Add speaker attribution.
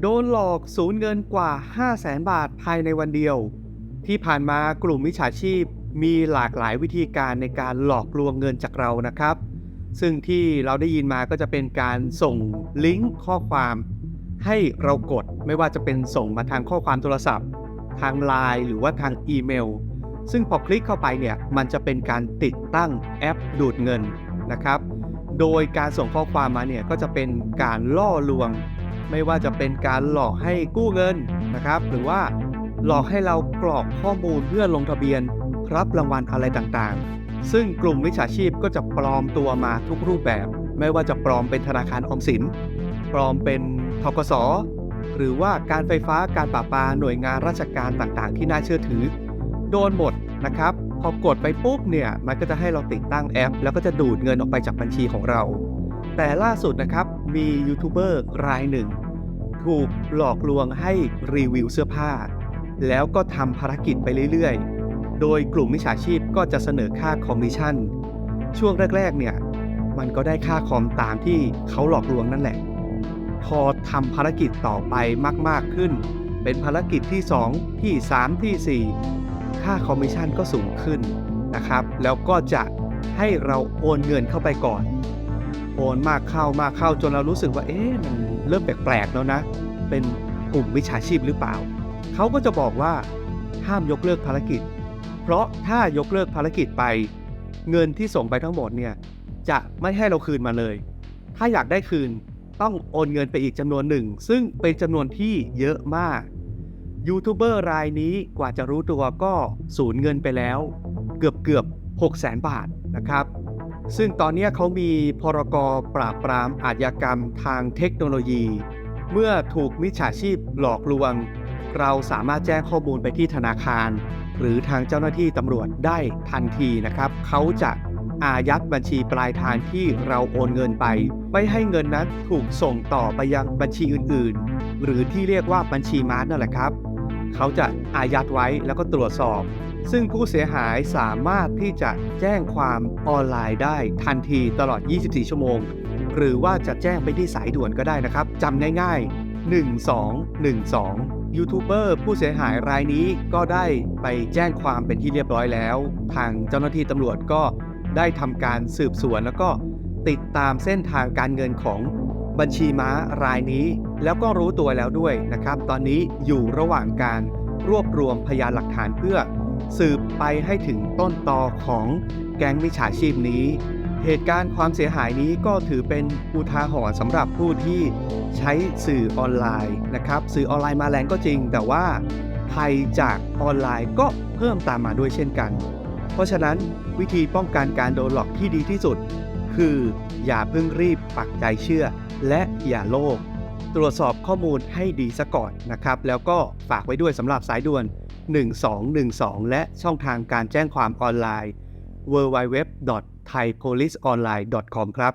Speaker 1: โดนหลอกสูญเงินกว่า 5 0 0แสนบาทภายในวันเดียว ที่ผ่านมากลุ่มมิจฉาชีพมีหลากหลายวิธีการในการหลอกลวงเงินจากเรานะครับ ซึ่งที่เราได้ยินมาก็จะเป็นการส่งลิงก์ข้อความ ให้เรากดไม่ว่าจะเป็นส่งมาทางข้อความโทรศัพท์ ทางไลน์หรือว่าทางอีเมล ซึ่งพอคลิกเข้าไปเนี่ยมันจะเป็นการติดตั้งแอปดูดเงินนะครับ โดยการส่งข้อความมาเนี่ยก็จะเป็นการล่อลวง ไม่ว่าจะเป็นการหลอกให้กู้เงินนะครับ หรือว่าหลอกให้เรากรอกข้อมูลเพื่อลงทะเบียนรับรางวัลอะไรต่างๆ ซึ่งกลุ่มมิจฉาชีพก็จะปลอมตัวมาทุกรูปแบบ ไม่ว่าจะปลอมเป็นธนาคารออมสิน ปลอมเป็นทกส หรือว่าการไฟฟ้าการประปาหน่วยงานราชการต่างๆ ที่น่าเชื่อถือ โดนหมดนะครับพอกดไปปุ๊บเนี่ยมันก็จะให้เราติดตั้งแอป แล้วก็จะดูดเงินออกไปจากบัญชีของเรา แต่ล่าสุดนะครับมียูทูบเบอร์รายหนึ่ง ถูกหลอกลวงให้รีวิวเสื้อผ้า แล้วก็ทำภารกิจไปเรื่อยๆ โดยกลุ่มมิจฉาชีพก็จะเสนอค่าคอมมิชชั่น ช่วงแรกๆเนี่ยมันก็ได้ค่าคอมตามที่เขาหลอกลวงนั่นแหละ พอทำภารกิจต่อไปมากๆขึ้น เป็นภารกิจที่ 2 ที่ 3 ที่ 4 ค่าคอมมิชชั่นก็สูงขึ้นนะครับ แล้วก็จะให้เราโอนเงินเข้าไปก่อน โอนมากเข้ามากเข้าจนเรารู้สึกว่าเอ๊ะมันเริ่มแปลกๆแล้วนะ เป็นกลุ่มวิชาชีพหรือเปล่า เขาก็จะบอกว่าห้ามยกเลิกภารกิจ เพราะถ้ายกเลิกภารกิจไป เงินที่ส่งไปทั้งหมดเนี่ยจะไม่ให้เราคืนมาเลย ถ้าอยากได้คืนต้องโอนเงินไปอีกจำนวนหนึ่ง ซึ่งเป็นจำนวนที่เยอะมากยูทูบเบอร์รายนี้กว่าจะรู้ตัวก็สูญเงินไปแล้ว เกือบเกือบ6 0 0 0 0 0 บาทนะครับ ซึ่งตอนนี้เขามีพรกรปราบปรามอาชญากรรมทางเทคโนโลยี เมื่อถูกมิจฉาชีพหลอกลวง เราสามารถแจ้งข้อมูลไปที่ธนาคาร หรือทางเจ้าหน้าที่ตำรวจได้ทันทีนะครับ เขาจะอายัดบัญชีปลายทางที่เราโอนเงินไป ไม่ให้เงินนั้นถูกส่งต่อไปยังบัญชีอื่น ๆ หรือที่เรียกว่าบัญชีม้านั่นแหละครับ เขาจะอายัดไว้แล้วก็ตรวจสอบ ซึ่งผู้เสียหายสามารถที่จะแจ้งความออนไลน์ได้ทันทีตลอด 24 ชั่วโมง หรือว่าจะแจ้งไปที่สายด่วนก็ได้นะครับจำง่ายๆ 1212ยูทูบเบอร์ผู้เสียหายรายนี้ก็ได้ไปแจ้งความเป็นที่เรียบร้อยแล้ว ทางเจ้าหน้าที่ตำรวจก็ได้ทำการสืบสวนแล้วก็ติดตามเส้นทางการเงินของ บัญชีม้ารายนี้ แล้วก็รู้ตัวแล้วด้วยนะครับ ตอนนี้อยู่ระหว่างการรวบรวมพยานหลักฐานเพื่อ สืบไปให้ถึงต้นตอของแก๊งมิจฉาชีพนี้ เหตุการณ์ความเสียหายนี้ก็ถือเป็นอุทาหรณ์สำหรับผู้ที่ใช้สื่อออนไลน์นะครับ สื่อออนไลน์มาแรงก็จริง แต่ว่าภัยจากออนไลน์ก็เพิ่มตามมาด้วยเช่นกัน เพราะฉะนั้นวิธีป้องกันการโดนหลอกที่ดีที่สุด คืออย่าเพิ่งรีบปักใจเชื่อ และอย่าโลภตรวจสอบข้อมูลให้ดีซะก่อนนะครับ แล้วก็ฝากไว้ด้วยสำหรับสายด่วน 1212 และช่องทางการแจ้งความออนไลน์ www.thaipoliceonline.com ครับ